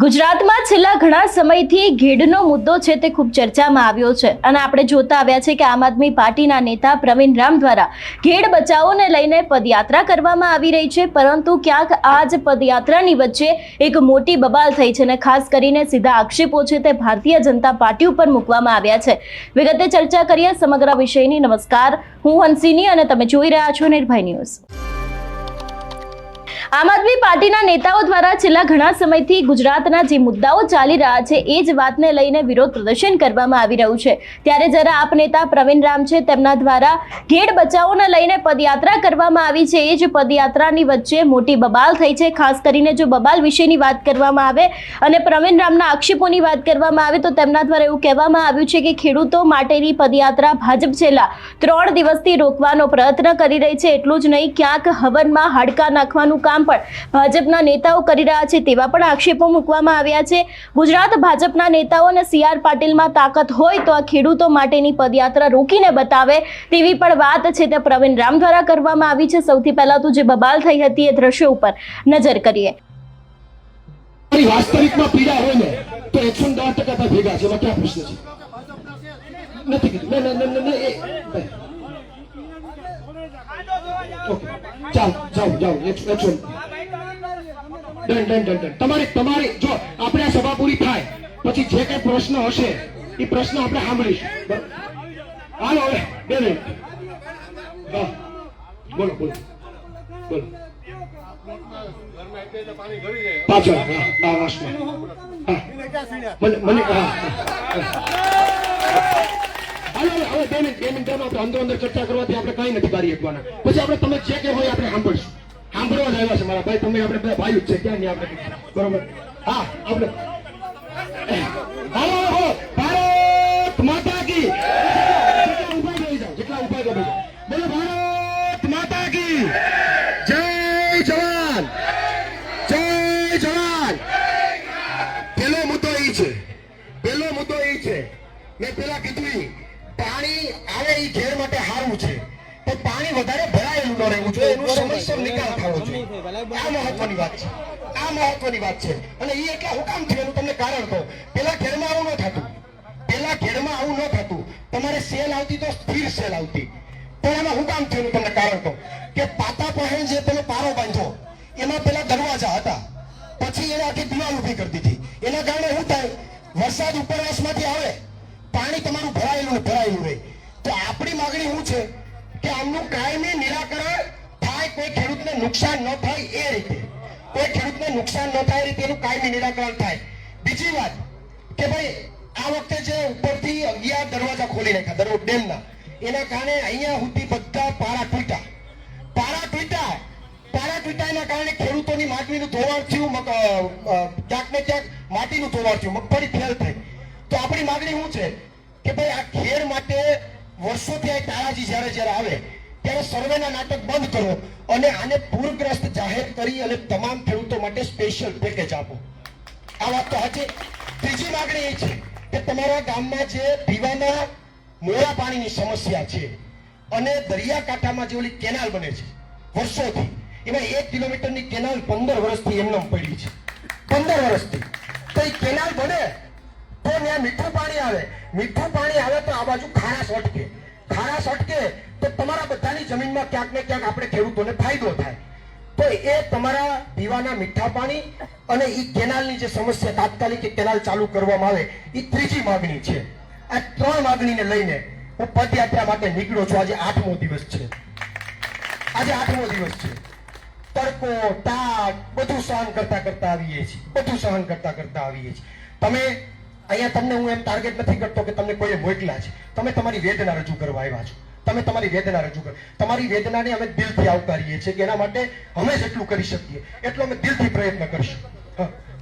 ગુજરાતમાં છેલ્લા ઘણા સમયથી ઘેડનો મુદ્દો છે તે ખૂબ ચર્ચામાં આવ્યો છે. અને આપણે જોતા આવ્યા છે કે આમ આદમી પાર્ટીના નેતા પ્રવીણ રામ દ્વારા ઘેડ બચાવોને લઈને પદયાત્રા કરવામાં આવી રહી છે. પરંતુ ક્યાંક આ જ પદયાત્રાની વચ્ચે એક મોટી બબાલ થઈ છે અને ખાસ કરીને સીધા આક્ષેપો છે તે ભારતીય જનતા પાર્ટી ઉપર મૂકવામાં આવ્યા છે. વિગતે ચર્ચા કરીએ સમગ્ર વિષયની. નમસ્કાર. હું હંસિની અને તમે જોઈ રહ્યા છો નિર્ભય ન્યૂઝ. આમ આદમી પાર્ટીના નેતાઓ દ્વારા છેલ્લા ઘણા સમયથી ગુજરાતના જે મુદ્દાઓ ચાલી રહ્યા છે, એ જ વાતને લઈને વિરોધ પ્રદર્શન કરવામાં આવી રહ્યું છે. ત્યારે જ્યારે આપ નેતા પ્રવીણ રામ છે, તેમના દ્વારા ઘેડ બચાવોને લઈને પદયાત્રા કરવામાં આવી છે, એ જ પદયાત્રાની વચ્ચે મોટી બબાલ થઈ છે. ખાસ કરીને જો બબાલ વિશેની વાત કરવામાં આવે અને પ્રવીણ રામના આક્ષેપોની વાત કરવામાં આવે, તો તેમના દ્વારા એવું કહેવામાં આવ્યું છે કે ખેડૂતો માટેની પદયાત્રા ભાજપ છેલ્લા ત્રણ દિવસથી રોકવાનો પ્રયત્ન કરી રહી છે. એટલું જ નહીં, ક્યાંક હવનમાં હાડકા નાખવાનું કામ પણ ભાજપના નેતાઓ કરી રહ્યા છે તેવા પણ આક્ષેપો મૂકવામાં આવ્યા છે. ગુજરાત ભાજપના નેતાઓ અને સી આર પાટીલમાં તાકાત હોય તો આ ખેડૂતો માટેની પદયાત્રા રોકીને બતાવે તેવી પણ વાત છે તે પ્રવીણ રામ દ્વારા કરવામાં આવી છે. સૌથી પહેલા તો જે બબાલ થઈ હતી એ દ્રશ્યો ઉપર નજર કરીએ. વાસ્તવિકમાં પીડા હોય ને, તો એકસો દોઢ ટકા ભેગા છે. એમાં ક્યાં પ્રશ્ન છે? નથી કીધું. ઓકે. ચાલ જાઓ. જાઓ એકસો એકસો ડન ડન ડન ડન તમારે તમારે, જો આપણે આ સભા પૂરી થાય, પછી જે કઈ પ્રશ્ન હશે, એ પ્રશ્ન આપણે સાંભળીશું. હાલો, હવે, બે મિનિટ બોલો બોલો. બોલો. પાછળ, હા મને મને હા. હવે હવે બે મિનિટ બે આપણે અંદર અંદર ચર્ચા કરવાથી આપણે કઈ નથી કરી શકવાના. પછી આપણે તમે જે કે હોય આપણે સાંભળશું. સાંભળવા જ આવ્યા છે મારા ભાઈ, તમે આપણે બધા ભાઈ જ છે ક્યાં નહીં આપણે. બરોબર? હા, આપણે. હો ઈ ઘેર માટે હારવું છે. પણ પાણી વધારે ભરાયેલું ન રહેવું જોઈએ એનો સમયસર નિકાલ થવો જોઈએ. આ મહત્વની વાત છે. આ મહત્વની વાત છે. અને એ એટલા હુકામ થયું એનું તમને કારણ કહો. પેલા ઘેરમાં આવું ન થતું. પેલા ઘેરમાં આવું ન થતું. તમારે સેલ આવતી તો સ્થિર સેલ આવતી. પણ એમાં હુકામ થયું તમને કારણ કહો. કે પાતા પહેણ જે પેલો પારો બાંધ્યો એમાં પેલા દરવાજા હતા. પછી એને આખી દિવાલ ઊભી કરી દીધી. એના કારણે શું થાય? વરસાદ ઉપરવાસમાંથી આવે. પાણી તમારું ભરાયેલું ભરાયેલું રહે. તો આપણી માગણી શું છે? કે આમનું કાયમી નિરાકરણ થાય કોઈ ખેડૂતને નુકસાન ન થાય એ રીતે. કોઈ ખેડૂતને નુકસાન ન થાય રીતે એનું કાયમી નિરાકરણ થાય. બીજી વાત કે ભાઈ, આ વખતે જે ઉપરથી અગિયાર દરવાજા ખોલી નાખ્યા દરરોજ ડેમના, એના કારણે અહીંયા સુધી બધા પારા તૂટ્યા. પારા તૂટ્યા. પારા તૂટ્યાના કારણે ખેડૂતોની માટીનું ધોવાણ થયું ક્યાંક ને ક્યાંક માટીનું ધોવાણ થયું, મગફળી ફેલ થઈ. તો આપણી માગણી શું છે? કે ભાઈ, આ ખેર માટે વર્ષોથી આ તારાજી જ્યારે જ્યારે આવે, ત્યારે સર્વેના નાટક બંધ કરો અને આને પૂરગ્રસ્ત જાહેર કરી અને તમામ ખેડૂતો માટે સ્પેશિયલ પેકેજ આપો. આ વાત તો હજી ત્રીજી માગણી એ છે કે તમારા ગામમાં જે પીવાના મોડા પાણીની સમસ્યા છે અને દરિયાકાંઠામાં જે ઓલી કેનાલ બને છે, વર્ષોથી, એમાં એક કિલોમીટરની કેનાલ પંદર વર્ષથી એમનેમ પડી છે. પંદર વર્ષથી. તો એ કેનાલ બને તો ત્યાં મીઠું પાણી આવે. મીઠું પાણી આવે તો આ બાજુ ખારાશ અટકે ખારાશ અટકે તો તમારા બધાની જમીનમાં ક્યાંક ને ક્યાંક આપણે ખેડૂતોને ફાયદો થાય. તો એ તમારા પીવાના મીઠા પાણી અને એ કેનાલની જે સમસ્યા તાત્કાલિક કેનાલ ચાલુ કરવામાં આવે એ ત્રીજી માગણી છે. આ ત્રણ માગણીને લઈને હું પદયાત્રા માટે નીકળ્યો છું. આજે આઠમો દિવસ છે. આજે આઠમો દિવસ છે. તડકો, તાપ, બધું સહન કરતા કરતા આવીએ છીએ. બધું સહન કરતા કરતા આવીએ છીએ. તમે અહીંયા તમને હું એમ ટાર્ગેટ નથી કરતો કે તમને કોઈએ મોકલા છે. તમે તમારી વેદના રજૂ કરવા આવ્યા છો. તમે તમારી વેદના રજૂ કરો. તમારી વેદનાને અમે દિલથી આવકારીએ છીએ કે એના માટે અમે જેટલું કરી શકીએ. એટલો અમે દિલથી પ્રયત્ન કરીશું.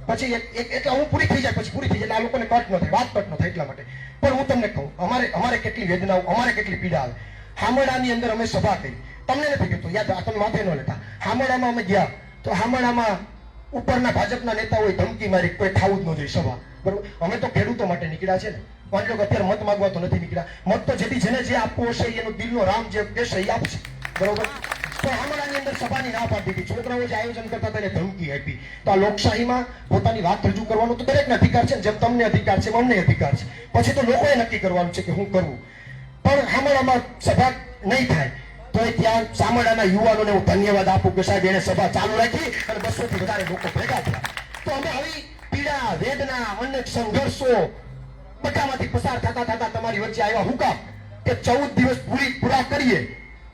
પછી એટલે હું પૂરી થઈ જાય, પછી પૂરી થઈ જાય આ લોકોને કટ ન થાય, વાત કટ ન થાય એટલા માટે. પણ હું તમને કહું, અમારે અમારે કેટલી વેદનાઓ, અમારે કેટલી પીડા આવે. હામડાની અંદર અમે સભા કરી. તમને નથી કહેતો, યાદ આ તમે માથે ન લેતા. હામડામાં અમે ગયા. તો હામડામાં ઉપરના ભાજપના નેતાઓએ ધમકી મારી, કોઈ થવું જ ન જોઈએ સભા. બરોબર? અમે તો ખેડૂતો માટે નીકળ્યા છે ને. પાંચ લોકો અત્યારે મત માંગવા તો નથી નીકળ્યા. મત તો જેથી જેને જે આપવો હશે એનો દિલનો રામ જે કહેશે એ આપશે. બરોબર? તમને અધિકાર છે અમને અધિકાર છે. પછી તો લોકોએ નક્કી કરવાનું છે કે હું કરવું પણ આમળામાં સભા નહીં થાય. તો ત્યાં સામડાના યુવાનોને હું ધન્યવાદ આપું કે સાહેબ, એને સભા ચાલુ રાખી અને બસો થી વધારે લોકો ભેગા થયા. તો અમે આવી પીડા, વેદના અનેક સંઘર્ષો બધામાંથી પસાર થતા થતા તમારી વચ્ચે આવ્યા હું કે ચૌદ દિવસ પૂરી પૂરા કરીએ.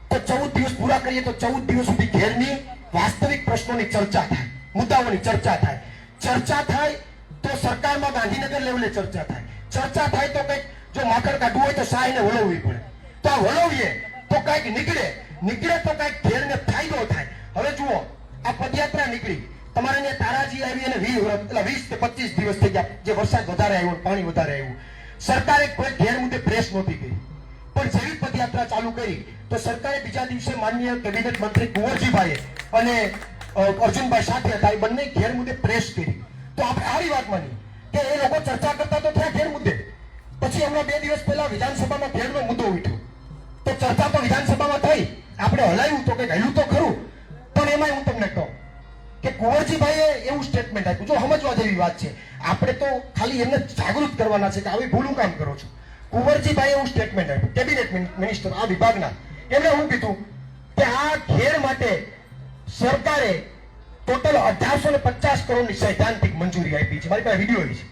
તો ચૌદ દિવસ પૂરા કરીએ તો ચૌદ દિવસ સુધી ઘેરની વાસ્તવિક પ્રશ્નોની ચર્ચા થાય, મુદ્દાઓની ચર્ચા થાય. ચર્ચા થાય તો સરકારમાં ગાંધીનગર લેવલે ચર્ચા થાય. ચર્ચા થાય તો કંઈક જો માખણ કાઢવું હોય તો સાહીને વળવવી પડે. તો આ વળવીએ તો કંઈક નીકળે. નીકળે તો કંઈક ઘેરને ફાયદો થાય. હવે જુઓ, આ પદયાત્રા નીકળી. તમારે અહીંયા તારાજી આવી અને વીસ એટલે વીસ કે પચીસ દિવસ થઈ ગયા. જે વરસાદ વધારે આવ્યો, પાણી વધારે આવ્યું. સરકારે કોઈ ઘેર મુદ્દે પ્રેસ નહોતી કરી. પણ જેવી પદયાત્રા ચાલુ કરી, તો સરકારે બીજા દિવસે માનનીય કેબિનેટ મંત્રી કુંવરજીભાઈએ અને અર્જુનભાઈ સાથે હતા, એ બંને ઘેર મુદ્દે પ્રેસ કરી. તો આપણે આવી વાત માની કે એ લોકો ચર્ચા કરતા તો થયા ઘેર મુદ્દે. પછી હમણાં બે દિવસ પહેલા વિધાનસભામાં ઘેરનો મુદ્દો ઉઠ્યો. તો ચર્ચા તો વિધાનસભામાં થઈ. આપણે હલાવ્યું તો કે હલ્યું તો ખરું. પણ એમાં હું તમને કહું કે કુંવરજીભાઈએ એવું સ્ટેટમેન્ટ આપ્યું. જો સમજવા જેવી વાત છે, આપણે તો ખાલી એમને જાગૃત કરવાના છે કે આવી ભૂલું કામ કરો છો. કુંવરજીભાઈએ એવું સ્ટેટમેન્ટ આપ્યું. કેબિનેટ મિનિસ્ટર આ વિભાગના. એમણે શું કીધું? કે આ ઘેર માટે સરકારે ટોટલ અઢારસો ને પચાસ કરોડની સૈદ્ધાંતિક મંજૂરી આપી છે. મારી પાસે વીડિયો છે.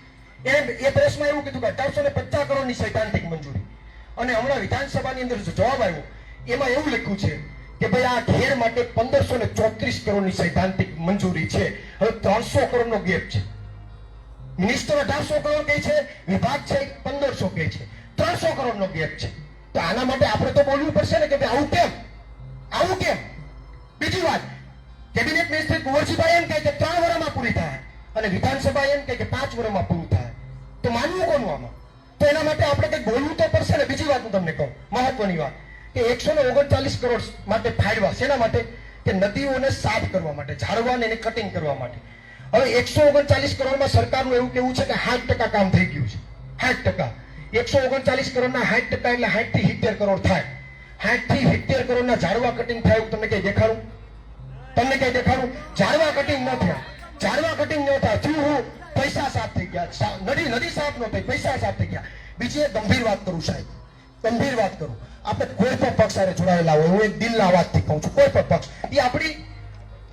એ એ પ્રેસમાં એવું કીધું કે અઢારસો ને પચાસ કરોડની સૈદ્ધાંતિક મંજૂરી. અને હમણાં વિધાનસભાની અંદર જવાબ આવ્યો. એમાં એવું લખ્યું છે કે ભાઈ આ ઘેર માટે પંદરસો ને ચોત્રીસ કરોડની સૈદ્ધાંતિક મંજૂરી છે. હવે ત્રણસો કરોડનો ગેપ છે. મિનિસ્ટર અઢારસો કરોડ કહે છે, વિભાગ છે, પંદરસો કહે છે. ત્રણસો કરોડનો ગેપ છે. તો આના માટે આપણે તો બોલવું પડશે ને કે ભાઈ આવું કેમ? આવું કેમ? બીજી વાત કેબિનેટ મિનિસ્ટર કુંવરજીભાઈ એમ કહે કે ત્રણ વર્ષમાં પૂરી થાય. અને વિધાનસભા એમ કહે કે પાંચ વર્ષમાં પૂરું થાય. તો માનવું કોનું આમાં? તો એના માટે આપણે કંઈક બોલવું તો પડશે ને? બીજી વાત હું તમને કહું, મહત્વની વાત. કે એકસો ને ઓગણચાલીસ કરોડ માટે ફાળવા શેના માટે? કે નદીઓને સાફ કરવા માટે, ઝાડવાને એને કટિંગ કરવા માટે. હવે એકસો ઓગણચાલીસ કરોડમાં સરકારનું એવું કેવું છે કે સાઠ ટકા કામ થઈ ગયું છે. સાઠ ટકા. એકસો ઓગણચાલીસ કરોડના સાઠ ટકા એટલે સાઠથી સિત્તેર કરોડ થાય. સાઠથી સિત્તેર કરોડના ઝાડવા કટિંગ થાય એવું તમને કઈ દેખાડું? તમને કઈ દેખાડું? ઝાડવા કટિંગ ન થયા. ઝાડવા કટિંગ ન થયા. થયું હું? પૈસા સાફ થઈ ગયા. નદી નદી સાફ ન થઈ, પૈસા સાફ થઈ ગયા. બીજી એક ગંભીર વાત કરું સાહેબ. ગંભીર વાત કરું. આપણે કોઈ પણ પક્ષ સાથે જોડાયેલા હોય, હું એક દિલના અવાજથી કહું છું, કોઈ પણ પક્ષ. એ આપણી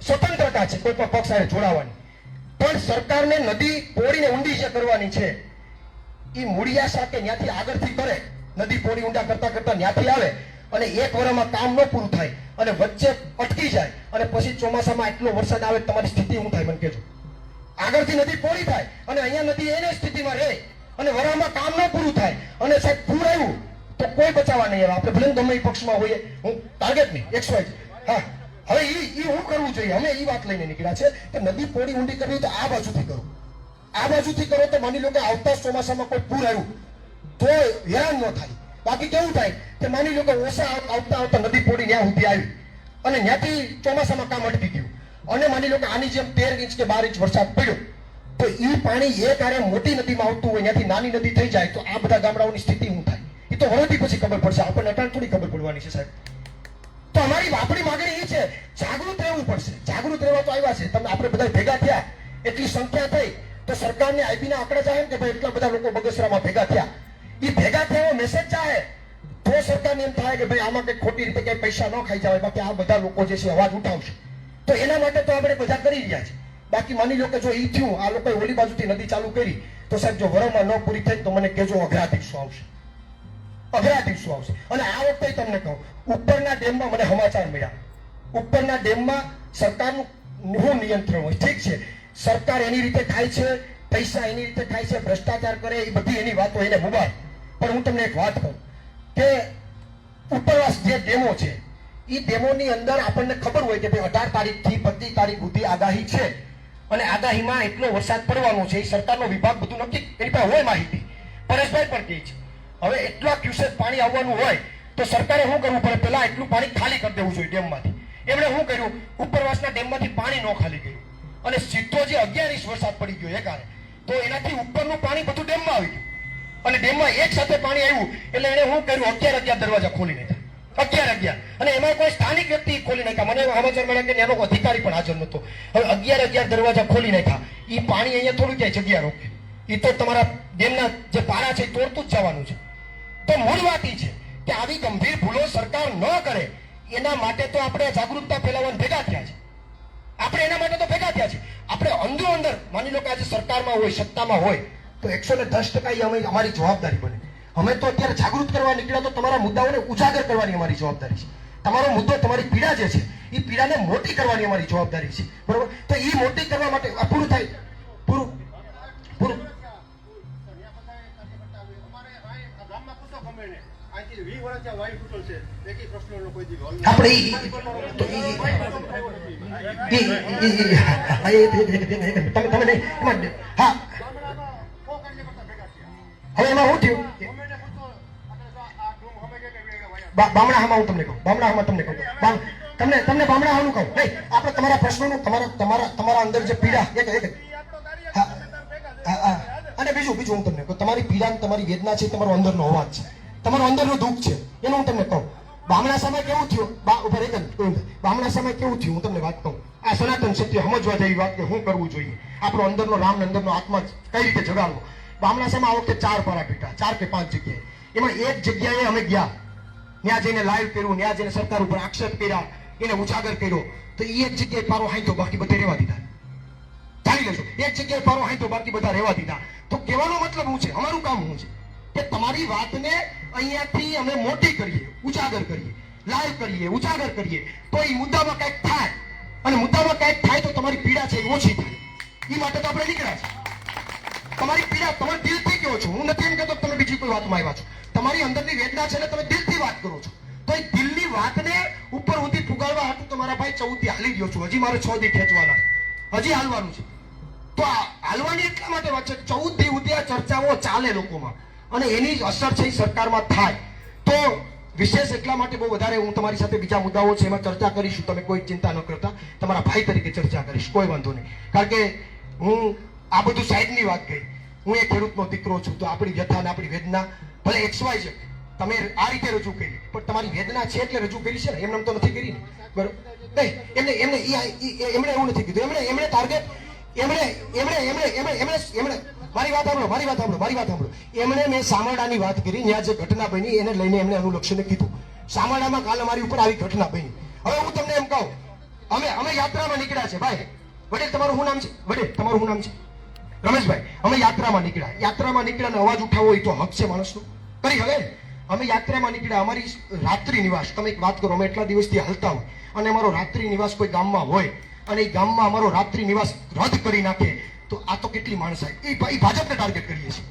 સ્વતંત્રતા છે, કોઈ પણ પક્ષ સાથે જોડાવાની. પણ સરકારને નદી પોળીને ઊંડી જે કરવાની છે, એ મૂળિયા સાથે ત્યાંથી આગળથી કરે. નદી પોળી ઊંડા કરતા કરતા ત્યાંથી આવે અને એક વર્ષમાં કામ ન પૂરું થાય અને વચ્ચે અટકી જાય અને પછી ચોમાસામાં એટલો વરસાદ આવે તમારી સ્થિતિ શું થાય મને કહેજો. આગળથી નદી પોળી થાય અને અહીંયા નદી એને સ્થિતિમાં રહે અને વરામાં કામ ન પૂરું થાય. અને સાહેબ પૂર આવ્યું. કોઈ બચાવવા નહીં આપણે ભલે ગમે પક્ષમાં હોઈએ. હું ટાર્ગેટ નહીં એક્સ વાય હા. હવે એ એ હું કરવું જોઈએ? અમે એ વાત લઈને નીકળ્યા છે કે નદી પોડી ઊંડી કરવી તો આ બાજુથી કરો. આ બાજુથી કરો તો માની લો કે આવતા ચોમાસામાં કોઈ પૂર આવ્યું, તો હેરાન ન થાય. બાકી કેવું થાય કે માની લો કે ઓછા આવતા આવતા નદી પોડી ત્યાં સુધી આવી અને ત્યાંથી ચોમાસામાં કામ અટકી ગયું. અને માની લો કે આની જેમ તેર ઇંચ કે બાર ઇંચ વરસાદ પડ્યો, તો એ પાણી એ હારે મોટી નદીમાં આવતું હોય ત્યાંથી નાની નદી થઈ જાય, તો આ બધા ગામડાઓની સ્થિતિ થાય એ તો વરોથી પછી ખબર પડશે. આપણને અટાણ થોડી ખબર પડવાની છે સાહેબ. તો અમારી આપણી માંગણી એ છે, જાગૃત રહેવું પડશે. જાગૃત રહેવા તો આવ્યા છે. તમે આપણે બધા ભેગા થયા, એટલી સંખ્યા થઈ, તો સરકારને આઈબી ના આંકડા ચાહે કે ભાઈ એટલા બધા લોકો બગસરામાં ભેગા થયા. એ ભેગા થયા મેસેજ ચાહે તો સરકારને એમ થાય કે ભાઈ આમાં કંઈક ખોટી રીતે કંઈ પૈસા ન ખાઈ જાય બાકી આ બધા લોકો જે છે અવાજ ઉઠાવશે. તો એના માટે તો આપણે બધા કરી રહ્યા છે. બાકી માની લો કે જો એ થયું, આ લોકોએ ઓલી બાજુથી નદી ચાલુ કરી, તો સાહેબ જો વરમાં ન પૂરી થઈ તો મને કહેજો અઘરા દિવસો આવશે. અઘરા દિવસો આવશે અને આ વખતે તમને કહું, ઉપરના ડેમમાં મને સમાચાર મળ્યા. ઉપરના ડેમમાં સરકારનું શું નિયંત્રણ હોય. ઠીક છે. સરકાર એની રીતે ખાય છે, પૈસા એની રીતે ખાય છે, ભ્રષ્ટાચાર કરે, એ બધી એની વાતો એને મુબાર પણ હું તમને એક વાત કહું કે ઉપરવાસ જે ડેમો છે, એ ડેમોની અંદર આપણને ખબર હોય કે ભાઈ અઢાર તારીખથી પચીસ તારીખ સુધી આગાહી છે. અને આગાહીમાં એટલો વરસાદ પડવાનો છે, એ સરકારનો વિભાગ બધું નક્કી, એની પાસે હોય માહિતી. પરેશભાઈ પણ કહે છે હવે એટલા ક્યુસેક પાણી આવવાનું હોય, તો સરકારે શું કરવું પડે? પહેલા એટલું પાણી ખાલી કરી દેવું જોઈએ ડેમમાંથી. એમણે શું કર્યું? ઉપરવાસના ડેમમાંથી પાણી ન ખાલી કર્યું. અને સીધો જે અગિયાર ઇંચ વરસાદ પડી ગયો એકારે તો એનાથી ઉપરનું પાણી બધું ડેમમાં આવી ગયું. અને ડેમમાં એક સાથે પાણી આવ્યું, એટલે એને શું કર્યું? અગિયાર અગિયાર દરવાજા ખોલી નાખ્યા. અગિયાર અગિયાર. અને એમાં કોઈ સ્થાનિક વ્યક્તિ ખોલી નાખ્યા. મને સમાચાર મળ્યા કે એનો અધિકારી પણ હાજર નહોતો. હવે અગિયાર અગિયાર દરવાજા ખોલી નાખ્યા. એ પાણી અહીંયા થોડું ક્યાંય જગ્યા રોકે. એ તો તમારા ડેમના જે પારા છે એ તોડતું જ જવાનું છે. તો મૂળ વાત છે કે આવી ગંભીર ભૂલો સરકાર ન કરે, એના માટે તો આપણે જાગૃતતા ફેલાવવાનું ભેગા થયા છે. આપણે એના માટે તો ભેગા થયા છે. આપણે અંદરો અંદર, માની લો કે આજે સરકારમાં હોય, સત્તામાં હોય, તો એકસો ને દસ ટકા એ અમે, અમારી જવાબદારી બને. અમે તો અત્યારે જાગૃત કરવા નીકળ્યા તો તમારા મુદ્દાઓને ઉજાગર કરવાની અમારી જવાબદારી છે. તમારો મુદ્દો, તમારી પીડા જે છે એ પીડાને મોટી કરવાની અમારી જવાબદારી છે. બરોબર? તો એ મોટી કરવા માટે પૂરું થાય. પૂરું આપણે તમે હા. હવે એમાં શું થયું? બા- બામણાહામાં હું તમને કહું બામણાહામાં તમને કહું. તમને તમને બામણા હાનું કહું. નહીં આપણે તમારા પ્રશ્નોનું તમારા તમારા તમારા અંદર જે પીડા એક એક. અને બીજું બીજું હું તમને કહું તમારી પીડા તમારી વેદના છે તમારો અંદરનો અવાજ છે. તમારો અંદરનું દુઃખ છે. એનું હું તમને કહું. બામણા સમય કેવું થયું? બામણા સમય કેવું થયું? હું તમને વાત કહું. આ સનાતન સત્ય સમજવા જેવી વાત કે શું કરવું જોઈએ. આપણો અંદરનો રામ અંદરનો આત્મા કઈ રીતે જગાડવો? બામણા સમય આ વખતે ચાર પારા ચાર કે પાંચ જગ્યાએ. એમાં એક જગ્યાએ અમે ગયા. ત્યાં જઈને લાઈવ કર્યું, ત્યાં જઈને સરકાર ઉપર આક્ષેપ કર્યા, એને ઉજાગર કર્યો. તો એ એક જગ્યાએ પારો હાંધ્યો બાકી બધા રહેવા દીધા. જાણી લેજો, એક જગ્યાએ પારો હાંધ્યો બાકી બધા રહેવા દીધા. તો કહેવાનો મતલબ શું છે? અમારું કામ શું છે? કે તમારી વાતને અહીંયાથી અમે મોટી કરીએ, ઉજાગર કરીએ, લાઈવ કરીએ, ઉજાગર કરીએ. તો એ મુદ્દામાં કંઈક થાય. અને મુદ્દામાં કંઈક થાય તો તમારી પીડા છે એ ઓછી થાય. એ માટે તો આપણે નીકળ્યા છે. તમારી પીડા તમે દિલથી કહો છો. હું નથી એમ કહેતો તમે બીજી કોઈ વાતમાં આવ્યા છો. તમારી અંદરની વેદના છે ને તમે દિલથી વાત કરો છો. તો એ દિલની વાતને ઉપર સુધી ફુગાડવા હાટું તમારા ભાઈ ચૌદથી હાલી ગયો છું. હજી મારે છ દી ખેંચવાના હજી હાલવાનું છે. તો હાલવાની એટલા માટે વાત છે ચૌદ દી સુધી આ ચર્ચાઓ ચાલે લોકોમાં. અને એની અસર છે એ સરકારમાં થાય. તો વિશેષ એટલા માટે બહુ વધારે હું તમારી સાથે બીજા મુદ્દાઓ છે એમાં ચર્ચા કરીશું. તમે કોઈ ચિંતા ન કરતા. તમારા ભાઈ તરીકે ચર્ચા કરીશ. કોઈ વાંધો નહીં. કારણ કે હું આ બધું સાઈડની વાત કહી હું એ ખેડૂતનો દીકરો છું, તો આપણી વ્યથા અને આપણી વેદના, ભલે એક્સ વાય છે, તમે આ રીતે રજૂ કરી. પણ તમારી વેદના છે એટલે રજૂ કરી છે ને? એમને તો નથી કરી ને? બરોબર. નહીં, એમને એમને એમણે એવું નથી કીધું. એમણે એમણે ટાર્ગેટ એમણે એમણે એમણે એમણે એમણે એમણે, મારી વાત સાંભળો, મારી વાત સાંભળો, મારી વાત સાંભળો. એમણે મેં સામરડાની વાત કરી, ત્યાં જે ઘટના બની, એને લઈને એમણે અનુલક્ષીને કીધું. સામરડામાં કાલ અમારી ઉપર આવી ઘટના બની. હવે હું તમને એમ કહું, અમે અમે યાત્રામાં નીકળ્યા છે, ભાઈ. વડીલ, તમારું શું નામ છે? વડીલ, તમારું શું નામ છે? રમેશભાઈ, અમે યાત્રામાં નીકળ્યા. યાત્રામાં નીકળ્યા અવાજ ઉઠાવો એ તો હક છે માણસનો. કરી હવે? અમે યાત્રામાં નીકળ્યા. અમારી રાત્રિ નિવાસ, તમે એક વાત કરો, અમે એટલા દિવસથી હાલતા હોય. અને અમારો રાત્રિ નિવાસ કોઈ ગામમાં હોય અને એ ગામમાં અમારો રાત્રિ નિવાસ રદ કરી નાખે, તો આ તો કેટલી માણસાઈ. એ ભાજપને ટાર્ગેટ કરીએ છીએ.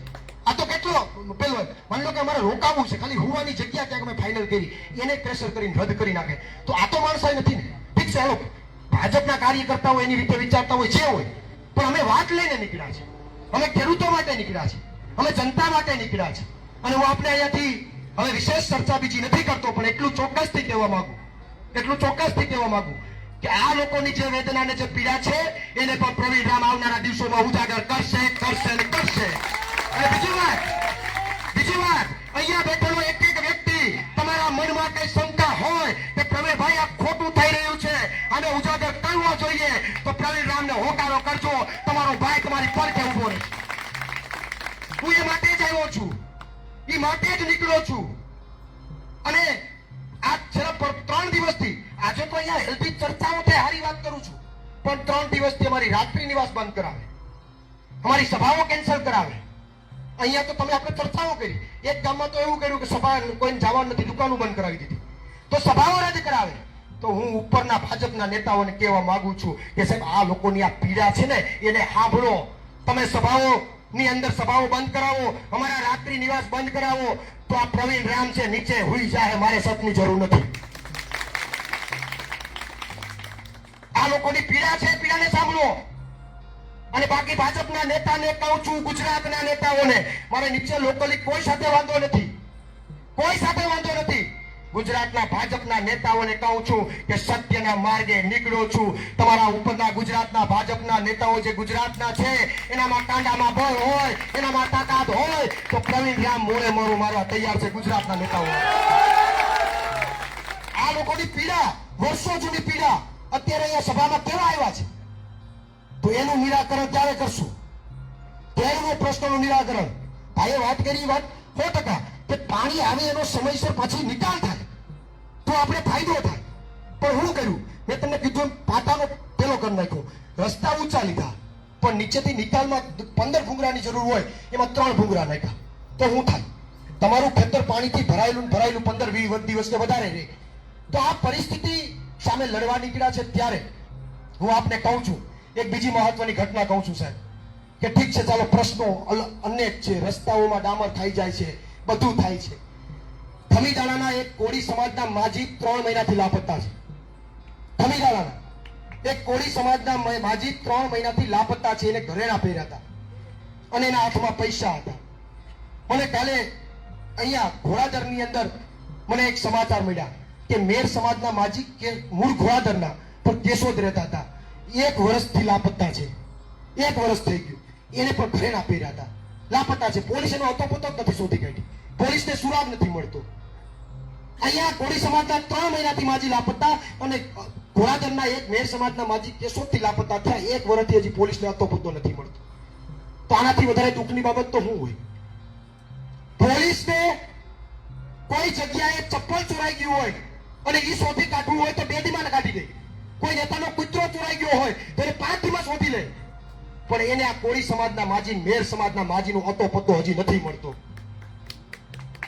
આ તો કેટલો, પેલો, માની લો કે અમારે રોકાવું છે, ખાલી હોવાની જગ્યા ક્યાંક અમે ફાઇનલ કરી, એને પ્રેશર કરીને રદ કરી નાખે. તો આ તો માણસાઈ નથી ને. ઠીક છે ભાજપના કાર્યકર્તા હોય એની રીતે વિચારતા હોય, જે હોય. પણ અમે વાત લઈને નીકળ્યા છે અમે ખેડૂતો માટે નીકળ્યા છે અમે જનતા માટે નીકળ્યા છે અને હું આપણે અહીંયાથી હવે વિશેષ ચર્ચા બીજી નથી કરતો, પણ એટલું ચોક્કસથી કહેવા માંગુ. એટલું ચોક્કસથી કહેવા માંગુ. કે આ લોકોની જે વેદના અને જે પીડા છે, એને પણ પ્રવીણ રામ આવનારા દિવસોમાં ઉજાગર કરશે કરશે અને કરશે. અને બીજી વાત બીજી વાત, અહીંયા બેઠેલો એક એક વ્યક્તિ તમારા મનમાં કઈ શંકા હોય કે પ્રવીણભાઈ આ ખોટું થઈ રહ્યું છે અને ઉજાગર કરવો જોઈએ, તો પ્રવીણ રામને હોકારો કરજો, તમારો ભાઈ તમારી પડખે ઊભો રહે હું એ માટે જ આવ્યો છું. એ માટે જ નીકળ્યો છું. અમારી સભાઓ કેન્સલ કરાવે. અહીંયા તો તમે આપણે ચર્ચાઓ કરી. એક ગામમાં તો એવું કર્યું કે સભા કોઈને જવાનું નથી, દુકાનો બંધ કરાવી દીધી. તો સભાઓ રદ કરાવે. તો હું ઉપરના ભાજપના નેતાઓને કહેવા માંગુ છું કે સાહેબ, આ લોકોની આ પીડા છે ને, એને સાંભળો. તમે સભાઓ ની અંદર સભાઓ બંધ કરાવો, અમારા રાત્રિ નિવાસ બંધ કરાવો. તો આ પ્રવીણ રામ છે, નીચે હુઈ જાય મારે સતની જરૂર નથી. આ લોકોની પીડા છે, પીડાને સાંભળો. અને બાકી ભાજપના નેતાને કહું છું, ગુજરાતના નેતાઓને, મારે નીચે લોકલી કોઈ સાથે વાંધો નથી. કોઈ સાથે વાંધો નથી. ગુજરાતના ભાજપના નેતાઓને કહું છું કે સત્યના માર્ગે નીકળ્યો છું. તમારા ઉપરના ગુજરાતના ભાજપના નેતાઓ જે ગુજરાતના છે, એનામાં કાંડામાં બળ હોય, એનામાં તાકાત હોય, તો પ્રવીણ રામ મોરે મોરું મારવા તૈયાર છે ગુજરાતના નેતાઓ. આ લોકોની પીડા, વર્ષો જૂની પીડા અત્યારે અહીંયા સભામાં કેવા આવ્યા છે? તો એનું નિરાકરણ ક્યારે કરશું? ત્યારે પ્રશ્નનું નિરાકરણ. ભાઈએ વાત કરી, વાત સો ટકા કે પાણી આવે એનો સમયસર પછી નિકાલ થાય. તો આપણે ફાયદો થાય. પણ હું કર્યું? મેં તમને કીધું પાટાનો પેલો કરી નાખ્યો. રસ્તા ઊંચા લીધા. પણ નીચેથી નિકાલમાં પંદર ભૂંગરાની જરૂર હોય, એમાં ત્રણ ભૂંગરા નાખ્યા. તો શું થાય? તમારું ખેતર પાણીથી ભરાયેલું ભરાયેલું પંદર વીસ દિવસ કે વધારે રહે. તો આ પરિસ્થિતિ સામે લડવા નીકળ્યા છે ત્યારે. હું આપને કહું છું એક બીજી મહત્વની ઘટના કહું છું સાહેબ, કે ઠીક છે, ચાલો પ્રશ્નો અનેક છે. રસ્તાઓમાં ડામર થઈ જાય છે, બધું થાય છે. ખમીદાણાના એક કોળી સમાજના માજી ત્રણ મહિનાથી લાપતા છે. ખમીદાણાના એક કોળી સમાજના માજી ત્રણ મહિનાથી લાપતા છે, એને ઘરેણા પહેર્યા હતા. અને એના હાથમાં પૈસા હતા. મને કાલે અહીંયા ઘોડાદરની અંદર મને એક સમાચાર મળ્યા કે મેર સમાજના માજી કે મૂળ ઘોડાદરના પણ કેશોદ રહેતા હતા. એક વર્ષથી લાપતા છે. એક વર્ષ થઈ ગયું. એને પણ ઘરેણા પહેર્યા હતા. લાપતા છે. પોલીસ એનો હતો પોતો નથી શોધી કાઢી. પોલીસને સુરાગ નથી મળતો. અહીંયા કોળી સમાજના ત્રણ મહિનાથી માજી લાપતા અને ઘોડાધનના એક મેર સમાજના માજી કેશોદથી લાપતા થયા. એક વર્ષથી હજી પોલીસને હતો પોતો નથી મળતો. તો આનાથી વધારે દુઃખની બાબત તો શું હોય. પોલીસને કોઈ જગ્યાએ ચપ્પલ ચોરાઈ ગયું હોય અને એ શોધી કાઢવું હોય તો બે દીમાં કાઢી દે. કોઈ નેતાનો કૂતરો ચોરાઈ ગયો હોય તો પાંચ દિવસ શોધી લે. પણ એને આ કોળી સમાજના માજી, મેર સમાજના માજીનો અતો પતો હજી નથી મળતો.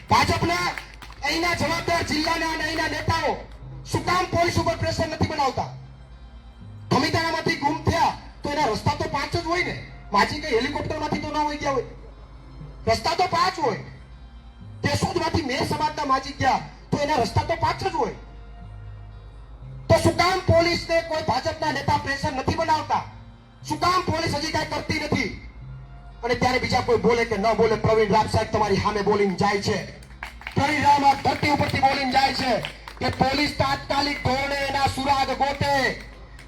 ભાજપના અહીંના જવાબદાર જિલ્લાના અને અહીંના નેતાઓ શું કામ પોલીસ ઉપર પ્રેશર નથી બનાવતા? ખમીદાણામાંથી ગુમ થયા તો એના રસ્તા તો પાંચ જ હોય ને. માજી કઈ હેલિકોપ્ટરમાંથી તો ના હોય ગયા હોય. રસ્તા તો પાંચ હોય. તે કેશોદમાંથી મેર સમાજના માજી ગયા તો એના રસ્તા તો પાંચ જ હોય. પોલીસને કોઈ ભાજપના નેતા પ્રેશર નથી બનાવતા. શું કામ પોલીસ હજી કાંઈ કરતી નથી? અને ત્યારે બીજા કોઈ બોલે કે ન બોલે, પ્રવીણ રામ સાહેબ તમારી સામે બોલીને જાય છે. પ્રવીણ રામ આ ધરતી ઉપરથી બોલીને જાય છે કે પોલીસ તાત્કાલિક ધોરણે એના સુરાગ ગોતે.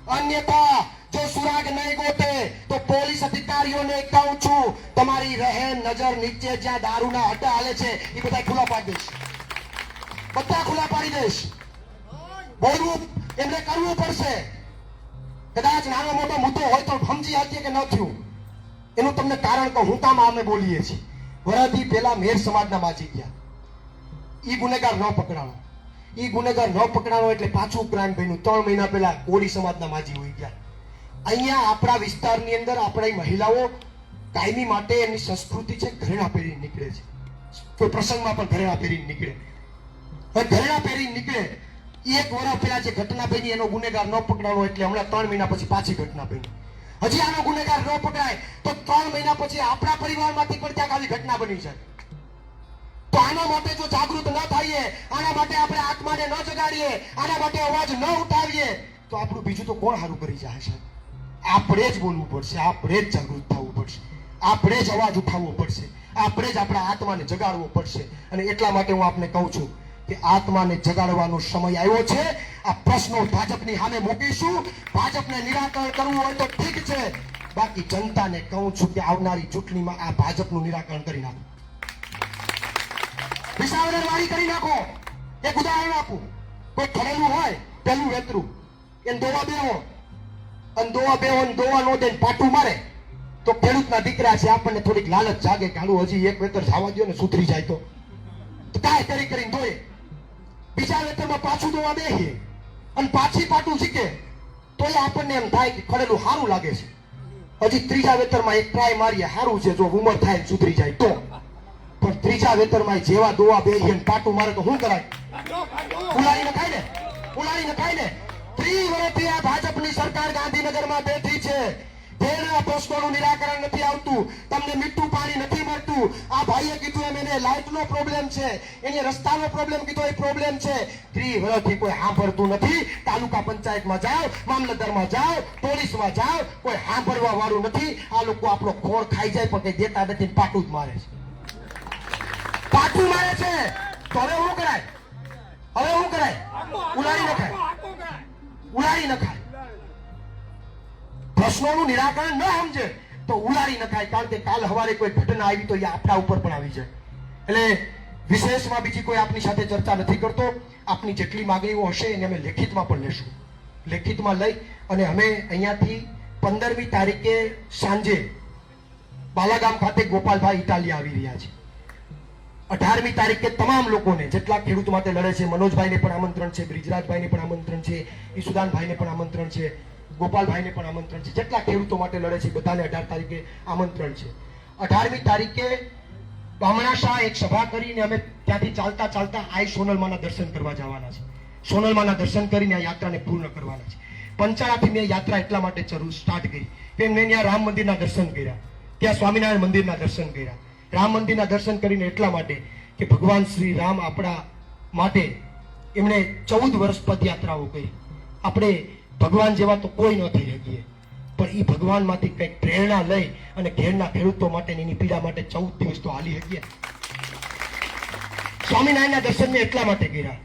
અન્યથા, જો સુરાગ નહીં ગોતે, તો પોલીસ અધિકારીઓને કહું છું, તમારી રહે નજર નીચે જ્યાં દારૂના અડ્ડા હાલે છે, એ બધા ખુલ્લા પાડી દઈશ. બધા ખુલ્લા પાડી દઈશ. બોલવું એમને કરવું પડશે. કદાચ નાનો મોટો મુદ્દો હોય તો સમજી શકીએ કે ન થયું? એનું તમને કારણ કહું, હું કામ અમે બોલીએ છીએ. વરાથી પેલા મેર સમાજના માજી ગયા. ઈ ગુનેગાર ન પકડાણો. ઈ ગુનેગાર ન પકડાણો એટલે પાછું ક્રાઇમ બન્યું. ત્રણ મહિના પહેલા કોળી સમાજના માજી હોઈ ગયા. અહીંયા આપણા વિસ્તારની અંદર આપણી મહિલાઓ કાયમી માટે એની સંસ્કૃતિ છે, ઘરેણા પહેરીને નીકળે છે. કોઈ પ્રસંગમાં પણ ઘરેણા પહેરી નીકળે. હવે ઘરેણા પહેરીને નીકળે એક વર્ષ પહેલા જે ઘટના બની એનો ગુનેગાર ન પકડાણો એટલે હમણાં ત્રણ મહિના પછી પાછી ઘટના બની હજી આનો ગુનેગાર ન પકડાય, તો ત્રણ મહિના પછી આપણા પરિવારમાંથી પણ ક્યાંક આવી ઘટના બની છે તો આના માટે જો જાગૃત ન થઈએ, આના માટે આપણે આત્માને ન જગાડીએ, આના માટે અવાજ ન ઉઠાવીએ, તો આપણું બીજું તો કોણ સારું કરી જાય છે આપણે જ બોલવું પડશે, આપણે જ જાગૃત થવું પડશે, આપણે જ અવાજ ઉઠાવવો પડશે, આપણે જ આપણા આત્માને જગાડવો પડશે. અને એટલા માટે હું આપને કહું છું કે આત્માને જગાડવાનો સમય આવ્યો છે. આ પ્રશ્નો ભાજપની સામે મૂકીશું. ભાજપને નિરાકરણ કરવું હોય તો ઠીક છે. બાકી જનતાને કહું છું કે આવનારી ચૂંટણીમાં આ ભાજપનું નિરાકરણ કરી નાખો. વિસાવદર વાળી કરી નાખો. એક ઉદાહરણ આપું. કોઈ ખરેલું હોય પેલું વેતરું. એને દોવા બેહો. અને દોવા બેવો અને દોવા નો દે પાટું મારે. તો ખેડૂતના દીકરા છે, આપણને થોડીક લાલચ જાગે કે હાલું હજી એક વેતર જવા દો ને સુધરી જાય તો. કાય કરી કરીને દોય બીજા વેતરમાં પાછું જોવા બેહીએ. અને પાછી પાટું શીખે. તો એ આપણને એમ થાય કે ખરેલું સારું લાગે છે. હજી ત્રીજા વેતરમાં એક ટ્રાય મારીએ સારું છે, જો ઉંમર થાય સુધરી જાય તો. પણ ત્રીજા વેતરમાં જેવા દોવા બેહીએ ને પાટું મારે તો શું કરાય? ઉલાડીને ખાય ને? ઉલાડીને ખાય ને? ત્રી વર્ષથી આ ભાજપની સરકાર ગાંધીનગરમાં બેઠી છે. તેના પ્રશ્નોનું નિરાકરણ નથી આવતું તમને મીઠું પાણી નથી મળતું. આ ભાઈએ કીધું એમ એને લાઇટનો પ્રોબ્લેમ છે એને રસ્તાનો પ્રોબ્લેમ કીધો એ પ્રોબ્લેમ છે. ત્રી વર્ષથી કોઈ સાંભળતું નથી. તાલુકા પંચાયતમાં જાઓ મામલતદારમાં જાઓ પોલીસમાં જાઓ કોઈ સાંભળવા વાળું નથી. આ લોકો આપણો ખોળ ખાઈ જાય પણ કંઈ દેતા નથી પાટું જ મારે છે. પાટું મારે છે. તો હવે શું કરાય? હવે શું કરાય? ઉલાળી નખાય. ઉલાળી નખાય. પ્રશ્નોનું નિરાકરણ ન સમજે તો ઉલાળી નખાય કારણ કે કાલ હવારે કોઈ ઘટના આવી તો એ આપણા ઉપર પણ આવી જાય. એટલે વિશેષમાં બીજી કોઈ આપની સાથે ચર્ચા નથી કરતો. આપની જેટલી માગણીઓ હશે એને અમે લેખિતમાં પણ લેશું. લેખિતમાં લઈ અને અમે અહીંયાથી પંદરમી તારીખે સાંજે બાલાગામ ખાતે ગોપાલભાઈ ઇટાલિયા આવી રહ્યા છે. અઢારમી તારીખે તમામ લોકોને, જેટલા ખેડૂત માટે લડે છે, મનોજભાઈને પણ આમંત્રણ છે, બ્રિજરાજભાઈને પણ આમંત્રણ છે ઈસુદાનભાઈને પણ આમંત્રણ છે ગોપાલભાઈને પણ આમંત્રણ છે. જેટલા ખેડૂતો માટે લડે છે બધાને અઢાર તારીખે આમંત્રણ છે. અઢારમી તારીખે બામણાશાહ એક સભા કરીને અમે ત્યાંથી ચાલતા ચાલતા આઈ સોનલમાના દર્શન કરવા જવાના છે. સોનલમાના દર્શન કરીને આ યાત્રાને પૂર્ણ કરવાના છે. પંચાળાથી મેં યાત્રા એટલા માટે શરૂ સ્ટાર્ટ કરી. કે મેં ત્યાં રામ મંદિરના દર્શન કર્યા. ત્યાં સ્વામિનારાયણ મંદિરના દર્શન કર્યા. રામ મંદિરના દર્શન કરીને એટલા માટે કે ભગવાન શ્રી રામ આપણા માટે એમણે ચૌદ વર્ષ પદયાત્રાઓ કરી. આપણે ભગવાન જેવા તો કોઈ ન થઈ પણ એ ભગવાનમાંથી કંઈક પ્રેરણા લઈ અને ઘેરના ખેડૂતો માટે એની પીડા માટે ચૌદ દિવસ તો હાલી શકીએ સ્વામિનારાયણના દર્શન એટલા માટે કર્યા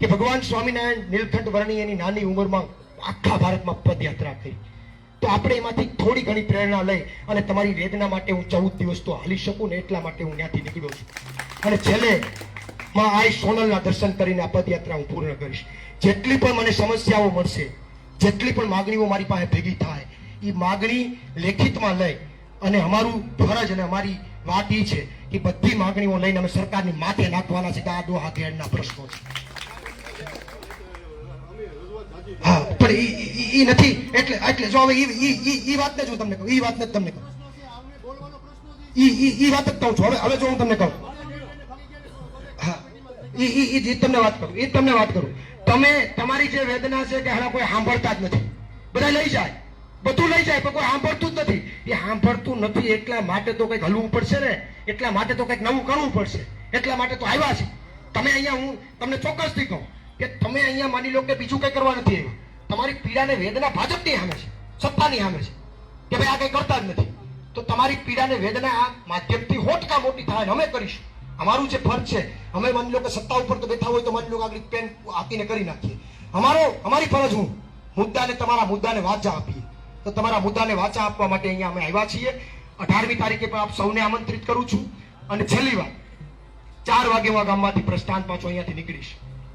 કે ભગવાન સ્વામિનારાયણ નીલકંઠ વર્ણી એની નાની ઉંમરમાં આખા ભારતમાં પદયાત્રા કરી. તો આપણે એમાંથી થોડી ઘણી પ્રેરણા લઈ અને તમારી વેદના માટે હું ચૌદ દિવસ તો હાલી શકું ને એટલા માટે હું ત્યાંથી નીકળ્યો છું. અને છેલ્લે માં આઈ સોનલના દર્શન કરીને આ પદયાત્રા હું પૂર્ણ કરીશ. જેટલી પણ મને સમસ્યાઓ મળશે, જેટલી પણ માગણીઓ મારી પાસે ભેગી થાય, એ માગણી લેખિતમાં લઈ અને અમારું ફરજ અને અમારી વાત એ છે કે બધી માગણીઓ લઈને અમે સરકારની માથે નાખવાના છે કે આ દો આ ઘેરના પ્રશ્નો છે. હા, પણ એ નથી. એટલે એટલે જો હવે ઈ વાતને જ તમને કહું એ વાતને જ તમને કહું. ઈ વાત જ કહું છું. હવે હવે જો હું તમને કહું ઈ એ ઈ તમને વાત કરું એ તમને વાત કરું. તમે, તમારી જે વેદના છે કે હા કોઈ સાંભળતા જ નથી. બધા લઈ જાય. બધું લઈ જાય, પણ કોઈ સાંભળતું જ નથી. એ સાંભળતું નથી એટલા માટે તો કંઈક હલવું પડશે ને? એટલા માટે તો કંઈક નવું કરવું પડશે. એટલા માટે તો આવ્યા છે. તમે અહીંયા હું તમને ચોક્કસથી કહું કે તમે અહીંયા માની લો કે બીજું કંઈ કરવા નથી આવ્યું. તમારી પીડાને વેદના ભાજપની સામે છે. સત્તાની સામે છે. કે ભાઈ આ કંઈ કરતા જ નથી. તો તમારી પીડાને વેદના આ માધ્યમથી હોટકા મોટી થાય અમે કરીશું. અમારું જે ફરજ છે, અમે માની લો કે સત્તા ઉપર તો બેઠા હોય તો માની લો આગળ પેન આપીને કરી નાખીએ. અમારો, અમારી ફરજ હું, મુદ્દાને તમારા મુદ્દાને વાચા આપીએ. તો તમારા મુદ્દાને વાચા આપવા માટે અહીંયા અમે આવ્યા છીએ. અઢારમી તારીખે પણ આપ સૌને આમંત્રિત કરું છું. અને છેલ્લી વાર ચાર વાગે હું આ ગામમાંથી પ્રસ્થાન પાછો અહીંયાથી નીકળીશ.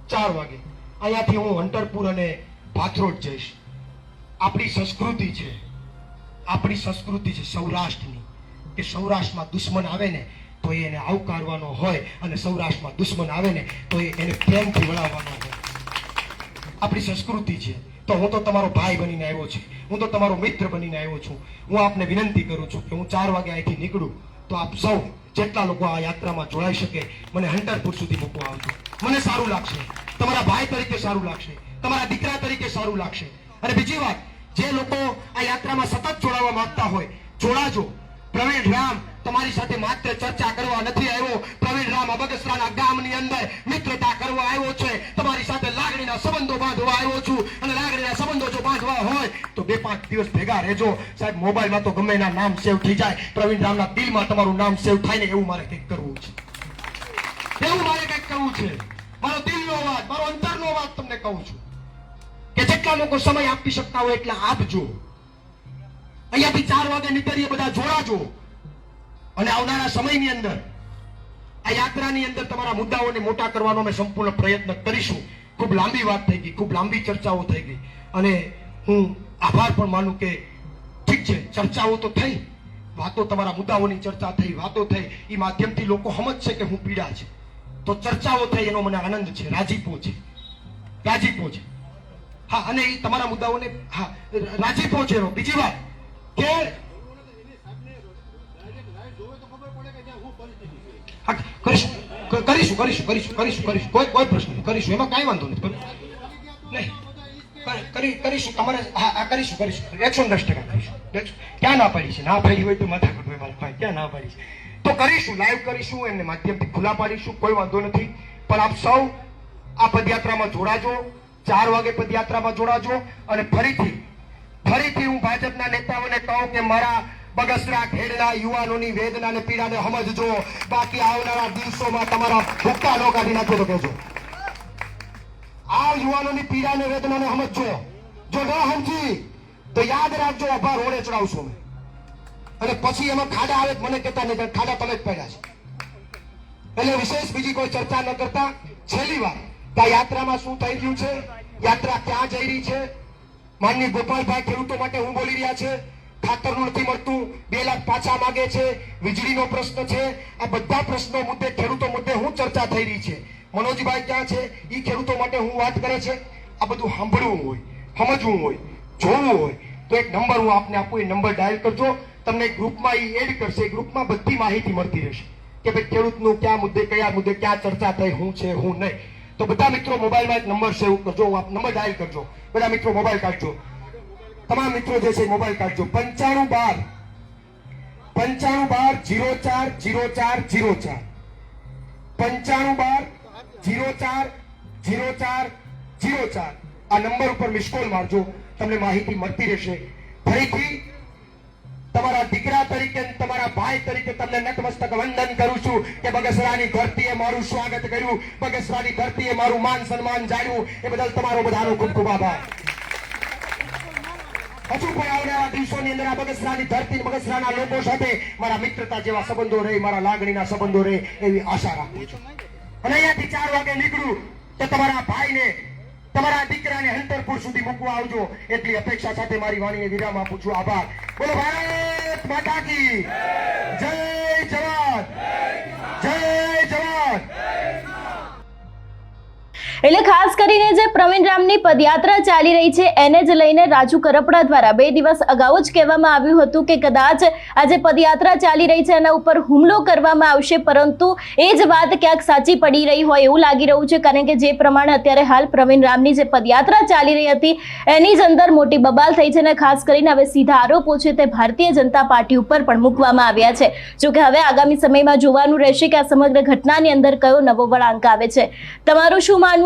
ચાર વાગે. અહીંયાથી હું હંટરપુર અને ભાથરોડ જઈશ. આપણી સંસ્કૃતિ છે, આપણી સંસ્કૃતિ છે સૌરાષ્ટ્રની. કે સૌરાષ્ટ્રમાં દુશ્મન આવે ને તો એને આવકારવાનો હોય અને સૌરાષ્ટ્રમાં દુશ્મન આવે ને, તો એને પ્રેમથી વળાવવાનો હોય. આપણી સંસ્કૃતિ છે. તો હું તો તમારો ભાઈ બનીને આવ્યો છું. હું તો તમારો મિત્ર બનીને આવ્યો છું. હું આપને વિનંતી કરું છું કે હું ચાર વાગે અહીંથી નીકળું, તો આપ સૌ જેટલા લોકો આ યાત્રામાં જોડાઈ શકે, મને હંટરપુર સુધી મૂકવા આવજો. મને સારું લાગશે. તમારા ભાઈ તરીકે સારું લાગશે. તમારા દીકરા તરીકે સારું લાગશે. અને બીજી વાત, જે લોકો આ યાત્રામાં સતત જોડાવા માંગતા હોય, જોડાજો. પ્રવીણ રામ તમારી સાથે માત્ર ચર્ચા કરવા નથી આવ્યો. પ્રવીણ રામ અબગસરાના ગામની અંદર મિત્રતા કરવા આવ્યો છે. તમારી સાથે લાગણીના સંબંધો બાંધવા આવ્યો છું. અને લાગણીના સંબંધો જો બાંધવા હોય, તો બે પાંચ દિવસ ભેગા રહેજો. સાહેબ, મોબાઈલમાં તો ગમે એના નામ સેવ થઈ જાય. પ્રવીણ રામના દિલમાં તમારું નામ સેવ થાય ને એવું મારે કંઈક કરવું છે. એવું મારે કંઈક કરવું છે. મારો દિલનો અવાજ, મારો અંતરનો અવાજ તમને કહું છું. કે જેટલા લોકો સમય આપી શકતા હોય એટલા આપજો. અહીંયાથી ચાર વાગે નીકળીએ, બધા જોડાજો. અને આવનારા સમયની અંદર આ યાત્રાની અંદર તમારા મુદ્દાઓને મોટા કરવાનો અમે સંપૂર્ણ પ્રયત્ન કરીશું. ખૂબ લાંબી વાત થઈ ગઈ, ખૂબ લાંબી ચર્ચાઓ થઈ ગઈ. અને હું આભાર પણ માનું કે ઠીક છે, ચર્ચાઓ તો થઈ. વાતો તમારા મુદ્દાઓની ચર્ચા થઈ, વાતો થઈ. એ માધ્યમથી લોકો સમજશે કે હું પીડા છે. તો ચર્ચાઓ થઈ એનો મને આનંદ છે, રાજીપો છે. રાજીપો છે. હા, અને એ તમારા મુદ્દાઓને, હા, રાજીપો છે બીજી વાત, કે કરીશું. કરીશું કરીશું કરીશું કરીશું કરીશું. કોઈ કોઈ પ્રશ્ન નહીં. કરીશું. એમાં કાંઈ વાંધો નથી નહીં. કરી- કરી, કરીશું. તમારે હા હા, કરીશું કરીશું. એકસો દસ ટકા કરીશું. ક્યાં ના પાડી છે? ના પાડી હોય તો માથા કૂટ હોય મારા. ભાઈ, ક્યાં ના પાડી છે? તો કરીશું લાઈવ કરીશું, એમને માધ્યમથી ખુલ્લા પાડીશું. કોઈ વાંધો નથી. પણ આપ સૌ આ પદયાત્રામાં જોડાજો. ચાર વાગે પદયાત્રામાં જોડાજો. અને ફરીથી ફરીથી હું ભાજપના નેતાઓને કહું કે મારા બગસરા ખેડના યુવાનોની વેદના અને પીડાને સમજજો. બાકી આવનારા દિવસોમાં તમારા ભૂક્કા નો કાઢી નાખો તો કહેજો. આ યુવાનોની પીડા અને વેદનાને સમજજો. જો ન સમજી, તો યાદ રાખજો અભા રોડે ચડાવશો અમે. અને પછી એમાં ખાડા આવે મને કહેતા નહીં ખાડા તમે જ પડ્યા છે. એટલે વિશેષ બીજી કોઈ ચર્ચા ન કરતા. છેલ્લી વાર આ યાત્રામાં શું થઈ ગયું છે? યાત્રા ક્યાં જઈ રહી છે? માનની ગોપાલભાઈ ખેડૂતો માટે હું બોલી રહ્યા છે. ખાતરનું નથી મળતું બે લાખ પાછા માંગે છે. વીજળીનો પ્રશ્ન છે. આ બધા પ્રશ્નો મુદ્દે ખેડૂતો મુદ્દે હું ચર્ચા થઈ રહી છે. મનોજભાઈ ક્યાં છે? એ ખેડૂતો માટે હું વાત કરે છે. આ બધું સાંભળવું હોય, સમજવું હોય, જોવું હોય, તો એક નંબર હું આપને આપું, એ નંબર ડાયલ કરજો. તમને ગ્રુપમાં એ એડ કરશે. ગ્રુપમાં બધી માહિતી મળતી રહેશે. કે ભાઈ ખેડૂતનું ક્યાં મુદ્દે, કયા મુદ્દે, ક્યાં ચર્ચા થઈ, હું છે, હું નહીં. તો બધા મિત્રો મોબાઈલમાં એક નંબર સેવ કરજો. નંબર ડાયલ કરજો. બધા મિત્રો મોબાઈલ કાઢજો. તમામ મિત્રો જે છે મોબાઈલ કાઢજો. પંચાણું બાર. પંચાણું બાર, જીરો ચાર જીરો ચાર જીરો ચાર. પંચાણું બાર, જીરો ચાર જીરો ચાર જીરો ચાર. આ નંબર ઉપર મિસ કોલ મારજો. તમને માહિતી મળતી રહેશે. ફરીથી, તમારા દીકરા તરીકે તમારા ભાઈ તરીકે તમને નતમસ્તક વંદન કરું છું કે બગસરાની ધરતીએ મારું સ્વાગત કર્યું. બગસરાની ધરતીએ મારું માન સન્માન જાળ્યું. એ બદલ તમારો બધાનો ખૂબ ખૂબ આભાર. હજુ પણ આવનારા દિવસોની અંદર આ બગસરાની ધરતી બગસરાના લોકો સાથે મારા મિત્રતા જેવા સંબંધો રહે, મારા લાગણીના સંબંધો રહે એવી આશા રાખું છું. અને અહીંયાથી ચાર વાગે નીકળું તો તમારા ભાઈને, તમારા દીકરાને હંતરપુર સુધી મૂકવા આવજો. એટલી અપેક્ષા સાથે મારી વાણીને વિરામ આપું છું. આભાર. બોલો, ભારત માતા કી જય એટલે ખાસ કરીને જે પ્રવીણ રામની પદયાત્રા ચાલી રહી છે, એને જ લઈને રાજુ કરપડા દ્વારા બે દિવસ અગાઉ જ કહેવામાં આવ્યું હતું કે કદાચ આ જે પદયાત્રા ચાલી રહી છે, એના ઉપર હુમલો કરવામાં આવશે, પરંતુ એ જ વાત ક્યાંક સાચી પડી રહી હોય એવું લાગી રહ્યું છે, કારણ કે જે પ્રમાણે અત્યારે હાલ પ્રવીણ રામની જે પદયાત્રા ચાલી રહી હતી, એની જ અંદર મોટી બબાલ થઈ છે અને ખાસ કરીને હવે સીધા આરોપો છે, તે ભારતીય જનતા પાર્ટી ઉપર પણ મૂકવામાં આવ્યા છે. જોકે હવે આગામી સમયમાં જોવાનું રહેશે કે આ સમગ્ર ઘટનાની અંદર કયો નવો વળાંક આવે છે. તમારું શું માનવું